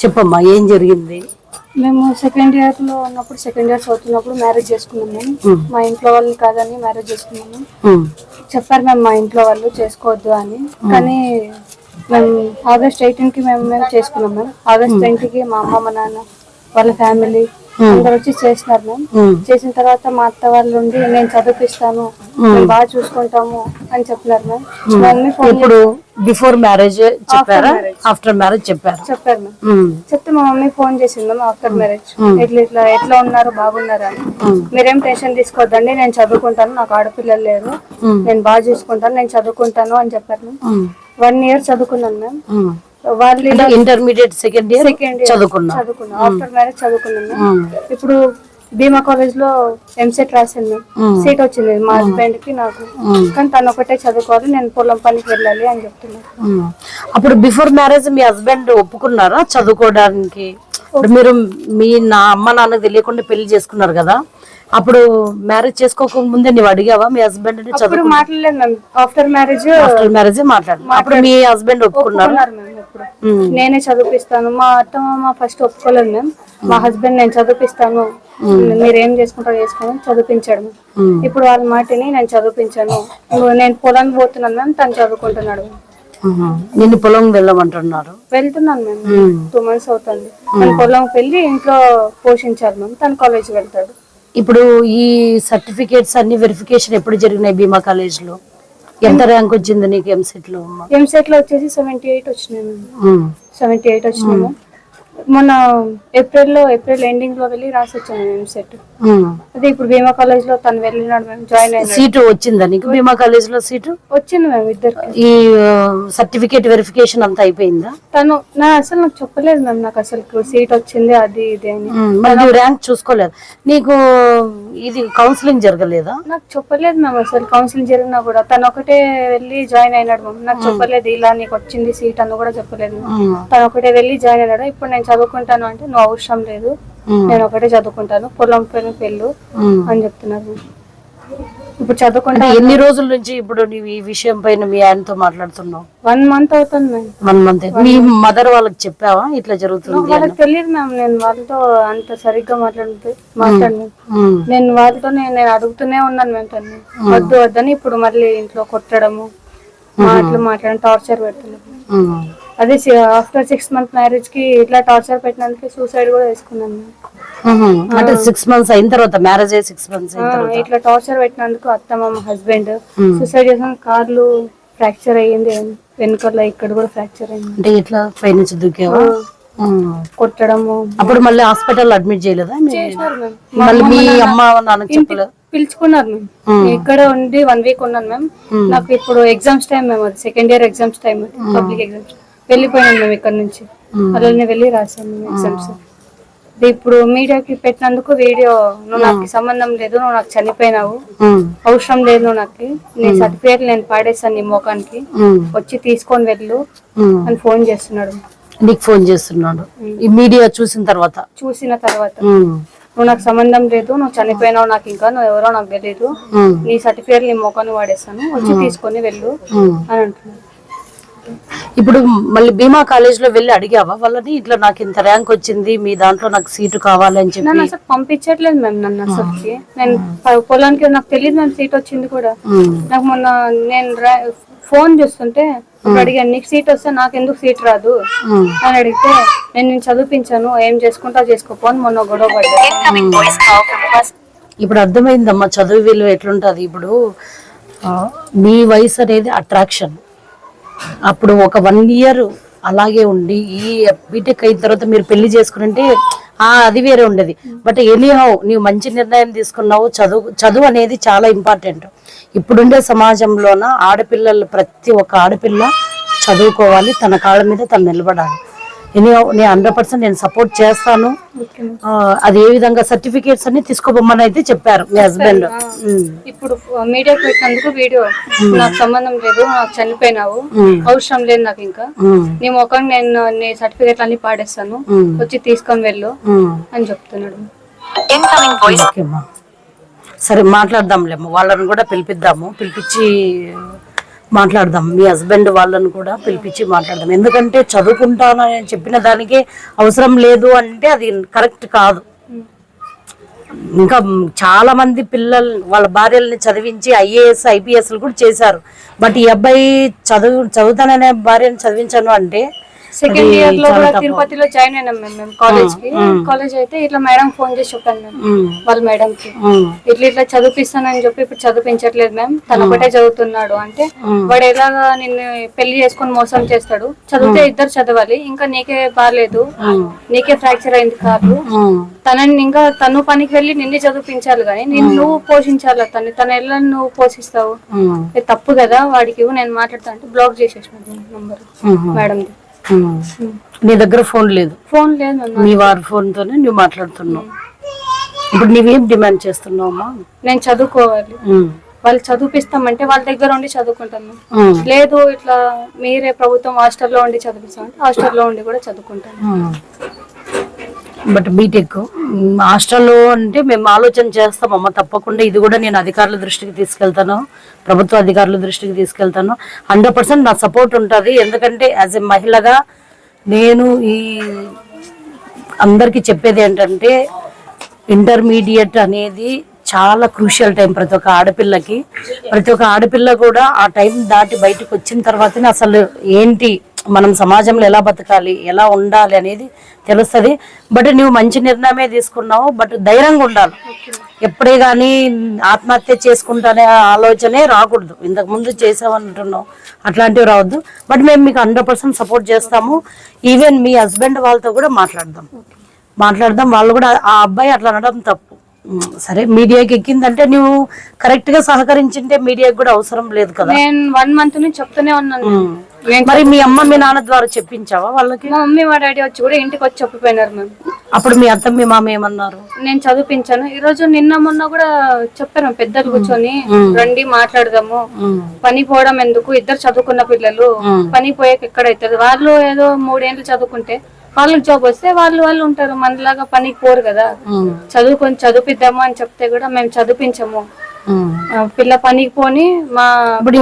చెప్పమ్మా ఏం జరిగింది? మేము సెకండ్ ఇయర్లో ఉన్నప్పుడు సెకండ్ ఇయర్ చదువుతున్నప్పుడు మ్యారేజ్ చేసుకున్నాం మేము. మా ఇంట్లో వాళ్ళు కాదని మ్యారేజ్ చేసుకున్నాము చెప్పారు మేము మా ఇంట్లో వాళ్ళు చేసుకోవద్దు అని. కానీ మేము ఆగస్ట్ ఎయిటీన్కి మేము మేము చేసుకున్నాం మేము ఆగస్ట్ ట్వంటీ కి మా అమ్మ మా నాన్న వాళ్ళ ఫ్యామిలీ అందరు వచ్చి చేసినారు మేము ఉమ్, చేసిన తర్వాత మా అత్త వాళ్ళు ఉండి నేను చదివిపిస్తాను మేము బాగా చూసుకుంటాము అని చెప్పినారు మేము మా మమ్మీ ఫోన్ ఇప్పుడు బిఫోర్ మ్యారేజ్ చెప్పారా? ఆఫ్టర్ మ్యారేజ్ చెప్పారు? చెప్పారు చెప్తే మా మమ్మీ ఫోన్ చేసింది మ్యామ్ ఆఫ్టర్ మ్యారేజ్ ఇట్లా ఇట్లా ఎట్లా ఉన్నారు బాగున్నారు అని. మీరేం టెన్షన్ తీసుకోవద్దండి నేను చదువుకుంటాను నాకు ఆడపిల్లలు లేరు. నేను బాగా చూసుకుంటాను నేను చదువుకుంటాను అని చెప్పారు వన్ ఇయర్ చదువుకున్నాను మ్యామ్. వాళ్ళు intermediate second year second year చదువుకున్నా. చదువుకున్నాను ఆఫ్టర్ మ్యారేజ్ చదువుకున్నాను ఇప్పుడు భీమా కాలేజ్లో ఎంసెట్ మ్యామ్ సీట్ వచ్చింది మా హస్బెండ్కి నాకు. కానీ తను ఒకటే చదువుకోవాలి నేను పొలం పనికి వెళ్ళాలి అని చెప్తున్నాను. అప్పుడు బిఫోర్ మ్యారేజ్ మీ హస్బెండ్ ఒప్పుకున్నారా చదువుకోవడానికి? ఇప్పుడు మీరు మీ నా అమ్మ నాన్న తెలియకుండా పెళ్ళి చేసుకున్నారు కదా. అప్పుడు మ్యారేజ్ చేసుకోక ముందే నువ్వు అడిగావా మీ హస్బెండ్ చదువు మాట్లాడలేదు ఆఫ్టర్ మ్యారేజ్ ఆఫ్టర్ మ్యారేజ్ మాట్లాడు అప్పుడు మీ హస్బెండ్ ఒప్పుకున్నారు. నేనే చదివిపిస్తాను. మా అత్త మామ ఫస్ట్ ఒప్పుకోలేదు మ్యామ్ మా హస్బెండ్ నేను చదివిపిస్తాను. మీరు ఏం చేసుకుంటారో చేసుకోమని చదివించాడు. ఇప్పుడు వాళ్ళ మాటని నేను చదివించాను నేను పొలానికి పోతున్నాను మ్యామ్ తను చదువుకుంటున్నాడు. నిన్ను పొలం వెళ్ళమంటున్నారు? వెళ్తున్నాను ఉమ్. టూ మంత్స్ అవుతుంది. పొలంకి వెళ్ళి ఇంట్లో పోషించాలి మ్యామ్ తను కాలేజ్ వెళ్తాడు. ఇప్పుడు ఈ సర్టిఫికేట్స్ అన్ని వెరిఫికేషన్ ఎప్పుడు జరిగినాయి బీమా కాలేజ్లో? ఎంత ర్యాంక్ వచ్చింది నీకు ఎంసెట్లో? ఎంసెట్లో వచ్చేసి సెవెంటీ ఎయిట్ వచ్చినాయి. సెవెంటీ ఎయిట్ వచ్చినాయి మ్యామ్ మొన్న ఏప్రిల్లో ఏప్రిల్ ఎండింగ్లో వెళ్ళి రాసి వచ్చాను ఎంసెట్ ఉమ్. అదే ఇప్పుడు భీమా కాలేజ్లో తను వెళ్ళినాడు మేము జాయిన్ అయినాడు. సీటు వచ్చిందా నీకు? బీమా కాలేజ్లో సీటు? వచ్చింది మేము ఇద్దరికి. ఈ సర్టిఫికేట్ వెరిఫికేషన్ అంతా అయిపోయిందా? తను నా అసలు నాకు చెప్పలేదు మ్యామ్ నాకు అసలు సీట్ వచ్చింది అది ఇది అని. మరి ర్యాంక్ చూసుకోలేదు. నీకు ఇది కౌన్సిలింగ్ జరగలేదా? నాకు చెప్పలేదు మ్యామ్ అసలు కౌన్సిలింగ్ జరిగినా కూడా. తను ఒకటే వెళ్ళి జాయిన్ అయినాడు మ్యామ్ నాకు చెప్పలేదు ఇలా నీకు వచ్చింది సీట్ అని కూడా చెప్పలేదు తను ఒకటే వెళ్ళి జాయిన్ అయినాడు ఇప్పుడు నేను చదువుకుంటాను అంటే నువ్వు అవసరం లేదు. నేను ఒకటే చదువుకుంటాను. పొలం పైన ఉమ్. అని చెప్తున్నారు. మ్యామ్. ఇప్పుడు చదువుకుంటా ఎన్ని రోజుల నుంచి ఇప్పుడు నువ్వు ఈ విషయం పైన మీ ఆయనతో మాట్లాడుతున్నావు? వన్ మంత్ అవుతుంది మ్యామ్. వన్ మంత్ మీ మదర్ వాళ్ళకి చెప్పావా? ఇట్లా జరుగుతుంది వాళ్ళకి తెలియదు మ్యామ్. నేను వాళ్ళతో అంత సరిగ్గా మాట్లాడుతూ మాట్లాడినాను ఉమ్, నేను వాళ్ళతో నేను నేను అడుగుతూనే ఉన్నాను మేము. తను వద్దు వద్దని ఇప్పుడు మళ్ళీ ఇంట్లో కొట్టడము మాటలు మాట్లాడడం టార్చర్ పెడుతున్నాను. అదే ఆఫ్టర్ సిక్స్ మంత్ మ్యారేజ్కి ఇట్లా టార్చర్ పెట్టినందుకు సూసైడ్ కూడా వేసుకున్నాను. అంటే సిక్స్ మంత్స్ అయిన తర్వాత మ్యారేజ్ అయ్యి సిక్స్ మంత్స్ ఇట్లా టార్చర్ పెట్టినందుకు అత్త మామ. హస్బెండ్ సూసైడ్ చేసిన కార్లు ఫ్రాక్చర్ అయ్యింది వెనుకల ఇక్కడ కూడా ఫ్రాక్చర్ అయింది. అంటే ఇట్లా పైనుంచి దూకేవా. కొట్టడము. అప్పుడు మళ్ళీ హాస్పిటల్ అడ్మిట్ చేయలేదా మళ్ళీ మీ అమ్మ నాన్నకి చెప్పలేదు? పిలుచుకున్నారు మేము. ఇక్కడ ఉండి వన్ వీక్ ఉన్నాను మ్యామ్ నాకు ఇప్పుడు ఎగ్జామ్స్ టైం మేము అది second year exams time public exams వెళ్ళిపోయినాం మేము ఇక్కడ నుంచి. అలానే వెళ్ళి రాసాను మేము ఎగ్జామ్స్ ఇప్పుడు మీడియాకి పెట్టినందుకు వీడియో నువ్వు నాకు సంబంధం లేదు నువ్వు నాకు చనిపోయినావు. అవసరం లేదు నువ్వు నాకు. నీ సర్టిఫికేట్ నేను పాడేస్తాను నీ ముఖానికి. ఉమ్. వచ్చి తీసుకొని వెళ్ళు. అని ఫోన్ చేస్తున్నాడు. నీకు ఫోన్ చేస్తున్నాడు. ఈ మీడియా చూసిన తర్వాత? చూసిన తర్వాత. నువ్వు నాకు సంబంధం లేదు నువ్వు చనిపోయినావు నాకు ఇంకా నువ్వు ఎవరో నాకు తెలియదు. నీ సర్టిఫికేట్ నీ ముఖాన్ని వాడేస్తాను. వచ్చి తీసుకొని వెళ్ళు. అని అంటున్నాడు. ఇప్పుడు మళ్ళీ బీమా కాలేజ్లో వెళ్ళి అడిగావా? వాళ్ళని ఇట్లా నాకు ఇంత ర్యాంక్ వచ్చింది మీ దాంట్లో నాకు సీటు కావాలి అని చెప్పి. నన్ను అసలు పంపించట్లేదు మేము నన్ను అసలుకి. నేను పొలానికి నాకు తెలియదు మేము సీట్ వచ్చింది కూడా. నాకు మొన్న నేను ఫోన్ చూస్తుంటే ఇప్పుడు అడిగాను నీకు సీట్ వస్తే నాకు ఎందుకు సీట్ రాదు. అని అడిగితే నేను నేను చదివించాను ఏం చేసుకుంటా చేసుకోపో అని మొన్న గొడవ పడ్డా ఇప్పుడు అర్థమైందమ్మా చదువు విలువ ఎట్లుంటది? ఇప్పుడు మీ వయసు అనేది అట్రాక్షన్ అప్పుడు ఒక వన్ ఇయర్ అలాగే ఉండి ఈ బీటెక్ అయిన తర్వాత మీరు పెళ్ళి చేసుకుంటే ఆ అది వేరే ఉండేది. బట్ ఎనీహౌ నీవు మంచి నిర్ణయం తీసుకున్నావు చదువు చదువు అనేది చాలా ఇంపార్టెంట్ ఇప్పుడుండే సమాజంలోన ఆడపిల్లలు ప్రతి ఒక్క ఆడపిల్ల చదువుకోవాలి తన కాళ్ళ మీద తను నిలబడాలి. నేను హండ్రెడ్ పర్సెంట్ నేను సపోర్ట్ చేస్తాను. అది ఏ విధంగా సర్టిఫికేట్స్ అన్ని తీసుకోబొమ్మని అయితే చెప్పారు మీ హస్బెండ్. ఇప్పుడు మీడియాకి పెట్టినందుకు వీడియో. నాకు సంబంధం లేదు నాకు చనిపోయినావు. అవసరం లేదు నాకు ఇంకా. నీ ముఖం నేను నీ సర్టిఫికేట్ అన్ని పాడేస్తాను వచ్చి తీసుకొని వెళ్ళు అని చెప్తున్నాడు. సరే మాట్లాడదాంలేమ్మా వాళ్ళని కూడా పిలిపిద్దాము. పిలిపించి మాట్లాడదాం. మీ హస్బెండ్ వాళ్ళని కూడా పిలిపించి మాట్లాడదాం. ఎందుకంటే చదువుకుంటాను అని చెప్పిన దానికి అవసరం లేదు అంటే అది కరెక్ట్ కాదు. ఇంకా చాలా మంది పిల్లలు వాళ్ళ భార్యల్ని చదివించి ఐఏఎస్ ఐపీఎస్లు కూడా చేశారు. బట్ ఈ అబ్బాయి చదువు చదువుతాననే భార్యను చదివించను అంటే సెకండ్ ఇయర్లో కూడా. తిరుపతిలో జాయిన్ అయినాం మేము మేము కాలేజ్కి. కాలేజ్ అయితే ఇట్లా మేడం ఫోన్ చేసి చెప్పాను మేము. వాళ్ళ మేడం కి ఇట్లా ఇట్లా చదివిస్తానని చెప్పి ఇప్పుడు చదివించట్లేదు మ్యామ్ తన ఒకటే చదువుతున్నాడు. అంటే వాడు ఎలాగా నిన్ను పెళ్ళి చేసుకొని మోసం చేస్తాడు? చదివితే ఇద్దరు చదవాలి. ఇంకా నీకే బాగాలేదు నీకే ఫ్రాక్చర్ అయింది కాదు. తనని ఇంకా తను పనికి వెళ్ళి నిన్నే చదివించాలి కానీ నిన్ను నువ్వు పోషించాలి తను తన ఎలా నువ్వు పోషిస్తావు. తప్పు కదా వాడికి. నేను మాట్లాడతా అంటే బ్లాక్ చేసేసిన నంబర్ మేడం. నీ దగ్గర ఫోన్ లేదు. ఫోన్ లేదు మీ వారి ఫోన్ తోనే నువ్వు మాట్లాడుతున్నావు. ఇప్పుడు నువ్వేం డిమాండ్ చేస్తున్నావు అమ్మా? నేను చదువుకోవాలి. వాళ్ళు చదివిపిస్తామంటే వాళ్ళ దగ్గర ఉండి చదువుకుంటాను. లేదు ఇట్లా మీరే ప్రభుత్వం హాస్టల్లో ఉండి చదివిస్తామంటే హాస్టల్లో ఉండి కూడా చదువుకుంటాను. బట్ బీటెక్ హాస్టల్లో అంటే మేము ఆలోచన చేస్తామమ్మా తప్పకుండా ఇది కూడా నేను అధికారుల దృష్టికి తీసుకెళ్తాను. ప్రభుత్వ అధికారుల దృష్టికి తీసుకెళ్తాను. హండ్రెడ్ పర్సెంట్ నా సపోర్ట్ ఉంటుంది. ఎందుకంటే యాజ్ ఎ మహిళగా నేను ఈ అందరికీ చెప్పేది ఏంటంటే ఇంటర్మీడియట్ అనేది చాలా క్రూషియల్ టైం ప్రతి ఒక్క ఆడపిల్లకి. ప్రతి ఒక్క ఆడపిల్ల కూడా ఆ టైం దాటి బయటకు వచ్చిన తర్వాతనే అసలు ఏంటి మనం సమాజంలో ఎలా బతకాలి ఎలా ఉండాలి అనేది తెలుస్తుంది. బట్ నువ్వు మంచి నిర్ణయమే తీసుకున్నావు బట్ ధైర్యంగా ఉండాలి. ఎప్పుడే కానీ ఆత్మహత్య చేసుకుంటానే ఆలోచనే రాకూడదు. ఇంతకు ముందు చేసామంటున్నావు అట్లాంటివి రావద్దు. బట్ మేము మీకు హండ్రెడ్ పర్సెంట్ సపోర్ట్ చేస్తాము. ఈవెన్ మీ హస్బెండ్ వాళ్ళతో కూడా మాట్లాడదాం. మాట్లాడదాం. వాళ్ళు కూడా ఆ అబ్బాయి అట్లా అనడం తప్పు. సరే మీడియాకి ఎక్కిందంటే నువ్వు కరెక్ట్గా సహకరించింటే మీడియాకి కూడా అవసరం లేదు కదా. నేను వన్ మంత్ నుంచి చెప్తూనే ఉన్నాను. మరి మీ అమ్మ మీ నాన్న ద్వారా చెప్పించావా వాళ్ళకి? మా మమ్మీ మా డాడీ వచ్చి కూడా ఇంటికి వచ్చి చెప్పిపోయినారు మ్యామ్. అప్పుడు మీ అత్త మీ మామ ఏమన్నారు? నేను చదివించాను. ఈ రోజు నిన్న మొన్న కూడా చెప్పాను పెద్దలు కూర్చొని. రండి మాట్లాడదాము. పని పోవడం ఎందుకు? ఇద్దరు చదువుకున్న పిల్లలు. పని పోయాక ఎక్కడైతుంది వాళ్ళు ఏదో మూడేళ్ళు చదువుకుంటే వాళ్ళకి జాబ్ వస్తే వాళ్ళు వాళ్ళు ఉంటారు. మనలాగా పనికి పోరు కదా. చదువుకొని చదివిద్దాము అని చెప్తే కూడా మేము చదివించము. పిల్ల పనికి పోని మా ఇప్పుడు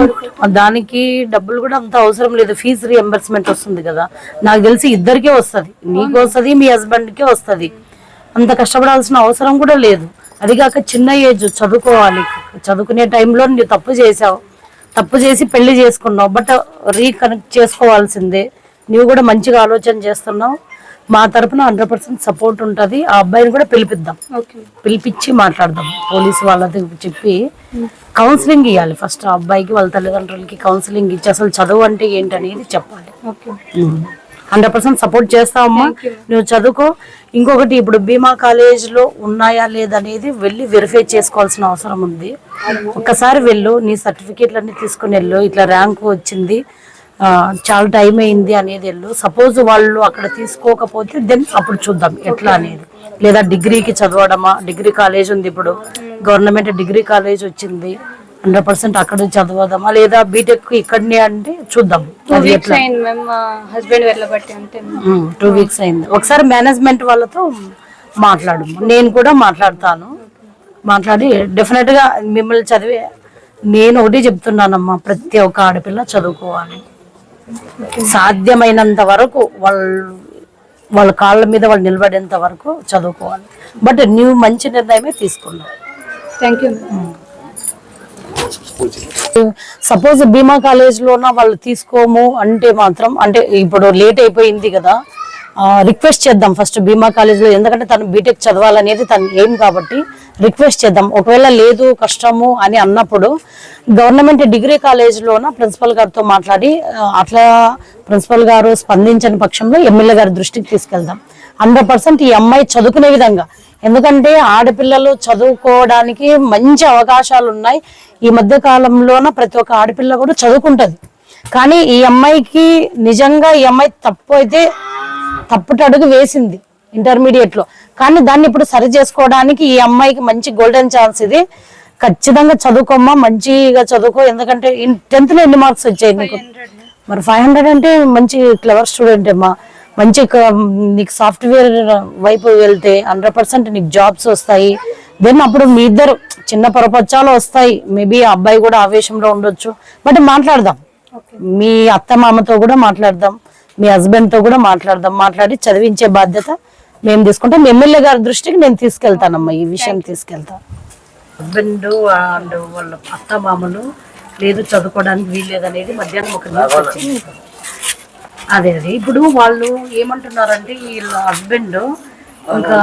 దానికి డబ్బులు కూడా అంత అవసరం లేదు. ఫీజు రియంబర్స్మెంట్ వస్తుంది కదా. నాకు తెలిసి ఇద్దరికే వస్తది. నీకు వస్తది మీ హస్బెండ్కి వస్తది. అంత కష్టపడాల్సిన అవసరం కూడా లేదు. అది కాక చిన్న ఏజ్ చదువుకోవాలి. చదువుకునే టైంలో నువ్వు తప్పు చేసావు తప్పు చేసి పెళ్ళి చేసుకున్నావు. బట్ రీకనెక్ట్ చేసుకోవాల్సిందే. నువ్వు కూడా మంచిగా ఆలోచన చేస్తున్నావు. మా తరపున హండ్రెడ్ పర్సెంట్ సపోర్ట్ ఉంటుంది. ఆ అబ్బాయిని కూడా పిలిపిద్దాం. పిలిపించి మాట్లాడదాం. పోలీసు వాళ్ళకి చెప్పి కౌన్సిలింగ్ ఇవ్వాలి ఫస్ట్ ఆ అబ్బాయికి వాళ్ళ తల్లిదండ్రులకి కౌన్సిలింగ్ ఇచ్చి అసలు చదువు అంటే ఏంటనేది చెప్పాలి. ఓకే. హండ్రెడ్ పర్సెంట్ సపోర్ట్ చేస్తావమ్మా. నువ్వు చదువుకో. ఇంకొకటి ఇప్పుడు బీమా కాలేజ్లో ఉన్నాయా లేదనేది వెళ్ళి వెరిఫై చేసుకోవాల్సిన అవసరం ఉంది. ఒక్కసారి వెళ్ళు నీ సర్టిఫికేట్లన్నీ తీసుకుని వెళ్ళు. ఇట్లా ర్యాంక్ వచ్చింది. చాలా టైం అయింది అనేది వెళ్ళు సపోజ్ వాళ్ళు అక్కడ తీసుకోకపోతే దెన్ అప్పుడు చూద్దాం ఎట్లా అనేది. లేదా డిగ్రీకి చదవడమా? డిగ్రీ కాలేజ్ ఉంది ఇప్పుడు. గవర్నమెంట్ డిగ్రీ కాలేజ్ వచ్చింది. హండ్రెడ్ పర్సెంట్ అక్కడ చదవదామా? లేదా బీటెక్ ఇక్కడనే అంటే చూద్దాం. టూ వీక్స్ అయింది ఒకసారి మేనేజ్మెంట్ వాళ్ళతో మాట్లాడు. నేను కూడా మాట్లాడతాను. మాట్లాడి డెఫినెట్గా మిమ్మల్ని చదివే నేను ఒకటి చెప్తున్నానమ్మా. ప్రతి ఒక్క ఆడపిల్ల చదువుకోవాలి. సాధ్యమైనంత వరకు వాళ్ళు వాళ్ళ కాళ్ళ మీద వాళ్ళు నిలబడేంత వరకు చదువుకోవాలి. బట్ నువ్వు మంచి నిర్ణయమే తీసుకున్నావు. Thank you suppose Bhima college లోన వాళ్ళు తీసుకోము అంటే మాత్రం అంటే ఇప్పుడు లేట్ అయిపోయింది కదా రిక్వెస్ట్ చేద్దాం ఫస్ట్ బీమా కాలేజ్లో ఎందుకంటే తను బీటెక్ చదవాలనేది తను ఏం కాబట్టి రిక్వెస్ట్ చేద్దాం. ఒకవేళ లేదు కష్టము అని అన్నప్పుడు గవర్నమెంట్ డిగ్రీ కాలేజ్లోన ప్రిన్సిపల్ గారితో మాట్లాడి అట్లా ప్రిన్సిపల్ గారు స్పందించని పక్షంలో ఎమ్మెల్యే గారి దృష్టికి తీసుకెళ్దాం. హండ్రెడ్ పర్సెంట్ ఈ అమ్మాయి చదువుకునే విధంగా. ఎందుకంటే ఆడపిల్లలు చదువుకోవడానికి మంచి అవకాశాలు ఉన్నాయి. ఈ మధ్య కాలంలోన ప్రతి ఒక్క ఆడపిల్ల కూడా చదువుకుంటుంది. కానీ ఈ అమ్మాయికి నిజంగా ఈ అమ్మాయి తప్పు అయితే తప్పుటి అడుగు వేసింది ఇంటర్మీడియట్లో. కానీ దాన్ని ఇప్పుడు సరి చేసుకోవడానికి ఈ అమ్మాయికి మంచి గోల్డెన్ ఛాన్స్ ఇది. ఖచ్చితంగా చదువుకోమ్మా మంచిగా చదువుకో. ఎందుకంటే టెన్త్లో ఎన్ని మార్క్స్ వచ్చాయి నీకు? మరి ఫైవ్ హండ్రెడ్ అంటే మంచి క్లవర్ స్టూడెంట్ అమ్మా మంచి నీకు సాఫ్ట్వేర్ వైపు వెళ్తే హండ్రెడ్ పర్సెంట్ నీకు జాబ్స్ వస్తాయి. దెన్ అప్పుడు మీ ఇద్దరు చిన్న పొరపచ్చాలు వస్తాయి. మేబీ అబ్బాయి కూడా ఆవేశంలో ఉండొచ్చు. బట్ మాట్లాడదాం. మీ అత్త మామతో కూడా మాట్లాడదాం. మీ హస్బెండ్తో కూడా మాట్లాడదాం. మాట్లాడి చదివించే బాధ్యత మేము తీసుకుంటాం. ఎమ్మెల్యే గారి దృష్టికి నేను తీసుకెళ్తానమ్మా ఈ విషయం తీసుకెళ్తాను హస్బెండ్ అండ్ వాళ్ళ అత్త మామలు లేదు చదువుకోవడానికి వీల్లేదు అనేది మధ్యాహ్నం ఒక అదే అదే. ఇప్పుడు వాళ్ళు ఏమంటున్నారంటే వీళ్ళ హస్బెండ్ ఇంకా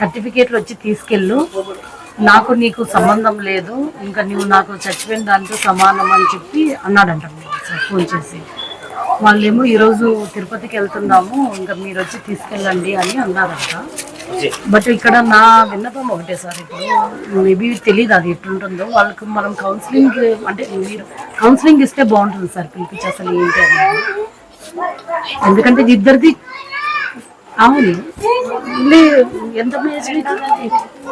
సర్టిఫికేట్లు వచ్చి తీసుకెళ్ళు. నాకు నీకు సంబంధం లేదు. ఇంకా నువ్వు నాకు చచ్చిపోయిన దాంతో సమానం అని చెప్పి అన్నాడంట. ఫోన్ చేసి. వాళ్ళేమో ఈరోజు తిరుపతికి వెళ్తున్నాము ఇంకా మీరు వచ్చి తీసుకెళ్ళండి అని అన్నారంట. బట్ ఇక్కడ నా విన్నపం ఒకటే సార్ ఇప్పుడు మేబీ తెలియదు అది ఎట్లుంటుందో. వాళ్ళకి మనం కౌన్సిలింగ్ అంటే మీరు కౌన్సిలింగ్ ఇస్తే బాగుంటుంది సార్ పిలిపించి అసలు ఏంటి అనేది. ఎందుకంటే ఇది ఇద్దరిది అవును. ఎంత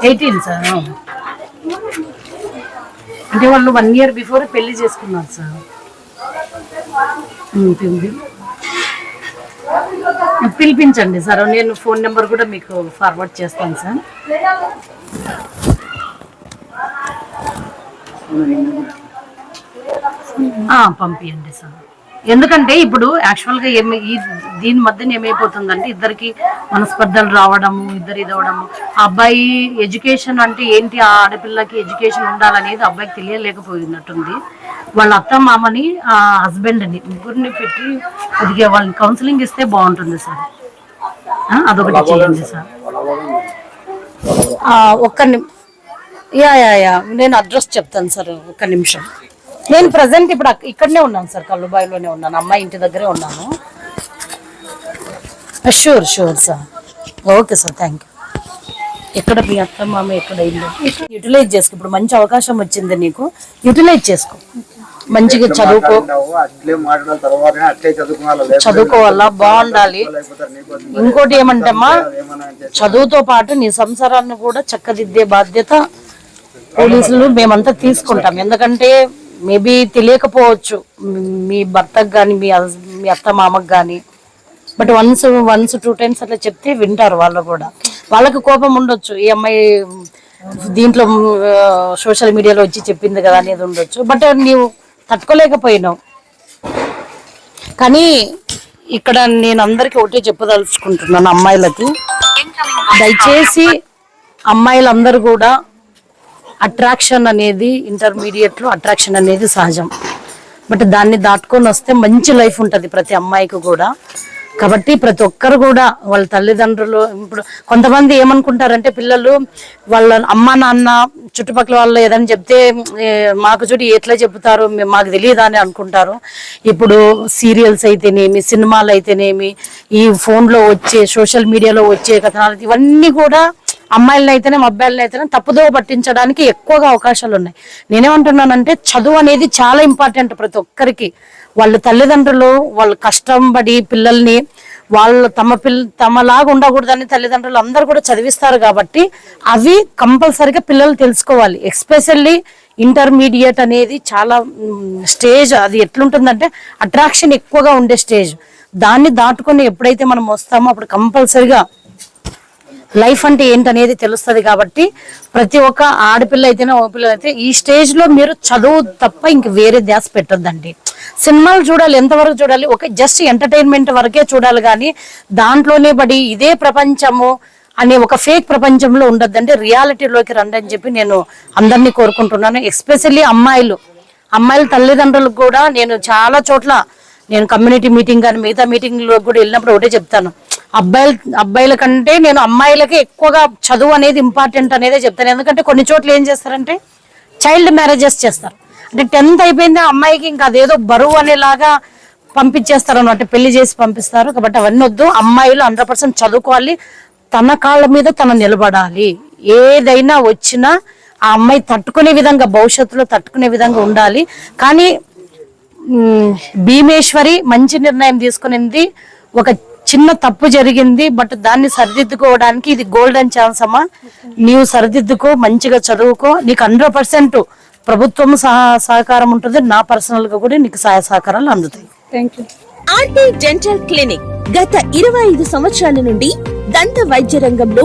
ఎయిటీన్ సార్. అంటే వాళ్ళు వన్ ఇయర్ బిఫోర్ పెళ్ళి చేసుకున్నారు సార్. పిలిపించండి సార్. నేను ఫోన్ నెంబర్ కూడా మీకు ఫార్వర్డ్ చేస్తాను సార్. పంపించండి పంపియండి సార్. ఎందుకంటే ఇప్పుడు యాక్చువల్గా ఏమి ఈ దీని మధ్యన ఏమైపోతుందంటే ఇద్దరికి మనస్పర్ధలు రావడము ఇద్దరు ఇదవడము ఆ అబ్బాయి ఎడ్యుకేషన్ అంటే ఏంటి? ఆ ఆడపిల్లకి ఎడ్యుకేషన్ ఉండాలనేది అబ్బాయికి తెలియలేకపోయినట్టుంది. వాళ్ళ అత్త మామని ఆ హస్బెండ్ని ముగ్గురిని పెట్టి కొద్దిగా వాళ్ళని కౌన్సిలింగ్ ఇస్తే బాగుంటుంది సార్. అదొకటి చేయండి సార్. ఒక్క యా యా యా నేను అడ్రస్ చెప్తాను సార్ ఒక్క నిమిషం. నేను ప్రజెంట్ ఇప్పుడు ఇక్కడనే ఉన్నాను సార్ కల్లుబాయిలోనే ఉన్నాను అమ్మాయి ఇంటి దగ్గరే ఉన్నాను. Sure sure sir okay sir thank you ఎక్కడ మీ అత్త మామ ఎక్కడ ఇల్లు? యూటిలైజ్ చేసుకో ఇప్పుడు మంచి అవకాశం వచ్చింది నీకు యూటిలైజ్ చేసుకో. మంచిగా చదువుకో. చదువుకోవాలి? బాగుండాలి. ఇంకోటి ఏమంటమ్మా? చదువుతో పాటు నీ సంసారాన్ని కూడా చక్కదిద్దే బాధ్యత పోలీసులు మేమంతా తీసుకుంటాం. ఎందుకంటే మేబీ తెలియకపోవచ్చు. మీ భర్తకు కానీ మీ మీ అత్త మామకు కానీ but once once two times అట్లా చెప్తే వింటారు వాళ్ళు కూడా. వాళ్ళకి కోపం ఉండొచ్చు. ఈ అమ్మాయి దీంట్లో సోషల్ మీడియాలో వచ్చి చెప్పింది కదా అనేది ఉండొచ్చు. బట్ నీవు తట్టుకోలేకపోయినావు కానీ ఇక్కడ నేను అందరికీ ఒకటే చెప్పదలుచుకుంటున్నాను అమ్మాయిలకి. దయచేసి అమ్మాయిలందరూ కూడా అట్రాక్షన్ అనేది ఇంటర్మీడియట్లో అట్రాక్షన్ అనేది సహజం. బట్ దాన్ని దాటుకొని వస్తే మంచి లైఫ్ ఉంటుంది ప్రతి అమ్మాయికి కూడా. కాబట్టి ప్రతి ఒక్కరు కూడా వాళ్ళ తల్లిదండ్రులు ఇప్పుడు కొంతమంది ఏమనుకుంటారంటే పిల్లలు వాళ్ళ అమ్మ నాన్న చుట్టుపక్కల వాళ్ళు ఏదైనా చెప్తే మాకు చూడి ఎట్లా చెప్తారు మాకు తెలియదా అని అనుకుంటారు. ఇప్పుడు సీరియల్స్ అయితేనేమి సినిమాలు అయితేనేమి ఈ ఫోన్లో వచ్చే సోషల్ మీడియాలో వచ్చే కథనాలు ఇవన్నీ కూడా అమ్మాయిలను అయితేనే అబ్బాయిలను అయితేనే తప్పుదో పట్టించడానికి ఎక్కువగా అవకాశాలు ఉన్నాయి. నేనేమంటున్నానంటే చదువు అనేది చాలా ఇంపార్టెంట్ ప్రతి ఒక్కరికి. వాళ్ళ తల్లిదండ్రులు వాళ్ళు కష్టం పడి పిల్లల్ని వాళ్ళు తమ పిల్ల తమలాగా ఉండకూడదని తల్లిదండ్రులు అందరూ కూడా చదివిస్తారు కాబట్టి అవి కంపల్సరిగా పిల్లలు తెలుసుకోవాలి. ఎస్పెషల్లీ ఇంటర్మీడియట్ అనేది చాలా స్టేజ్ అది ఎట్లుంటుందంటే అట్రాక్షన్ ఎక్కువగా ఉండే స్టేజ్ దాన్ని దాటుకొని ఎప్పుడైతే మనం వస్తామో అప్పుడు కంపల్సరిగా లైఫ్ అంటే ఏంటనేది తెలుస్తుంది కాబట్టి ప్రతి ఒక్క ఆడపిల్ల అయితేనే ఓ పిల్లలు అయితే ఈ స్టేజ్లో మీరు చదువు తప్ప ఇంక వేరే ధ్యాస పెట్టొద్దండి. సినిమాలు చూడాలి ఎంతవరకు చూడాలి ఒక జస్ట్ ఎంటర్టైన్మెంట్ వరకే చూడాలి కానీ దాంట్లోనే పడి ఇదే ప్రపంచము అనే ఒక ఫేక్ ప్రపంచంలో ఉండొద్దంటే రియాలిటీలోకి రండి అని చెప్పి నేను అందరినీ కోరుకుంటున్నాను. ఎస్పెషల్లీ అమ్మాయిలు. అమ్మాయిల తల్లిదండ్రులకు కూడా నేను చాలా చోట్ల నేను కమ్యూనిటీ మీటింగ్ కానీ మిగతా మీటింగ్లో కూడా వెళ్ళినప్పుడు ఒకటే చెప్తాను. అబ్బాయిల అబ్బాయిల కంటే నేను అమ్మాయిలకే ఎక్కువగా చదువు అనేది ఇంపార్టెంట్ అనేదే చెప్తాను. ఎందుకంటే కొన్ని చోట్ల ఏం చేస్తారంటే చైల్డ్ మ్యారేజెస్ చేస్తారు. అంటే టెన్త్ అయిపోయింది ఆ అమ్మాయికి ఇంకా అదేదో బరువు అనేలాగా పంపించేస్తారు అన్నమాట. పెళ్ళి చేసి పంపిస్తారు. కాబట్టి అవన్నీ వద్దు. అమ్మాయిలు హండ్రెడ్ పర్సెంట్ చదువుకోవాలి. తన కాళ్ళ మీద తను నిలబడాలి. ఏదైనా వచ్చినా ఆ అమ్మాయి తట్టుకునే విధంగా భవిష్యత్తులో తట్టుకునే విధంగా ఉండాలి. కానీ భీమేశ్వరి మంచి నిర్ణయం తీసుకునింది. ఒక చిన్న తప్పు జరిగింది బట్ దాన్ని సరిదిద్దుకోవడానికి ఇది గోల్డెన్ ఛాన్స్ అమ్మా. నీవు సరిదిద్దుకో మంచిగా చదువుకో. నీకు హండ్రెడ్ పర్సెంట్ ప్రభుత్వం సహా సహకారం ఉంటుంది. నా పర్సనల్గా కూడా నీకు సహాయ సహకారాలు అందుతాయి. ఆర్టీ డెంటల్ క్లినిక్ గత ఇరవై ఐదు సంవత్సరాల నుండి దంత వైద్య రంగంలో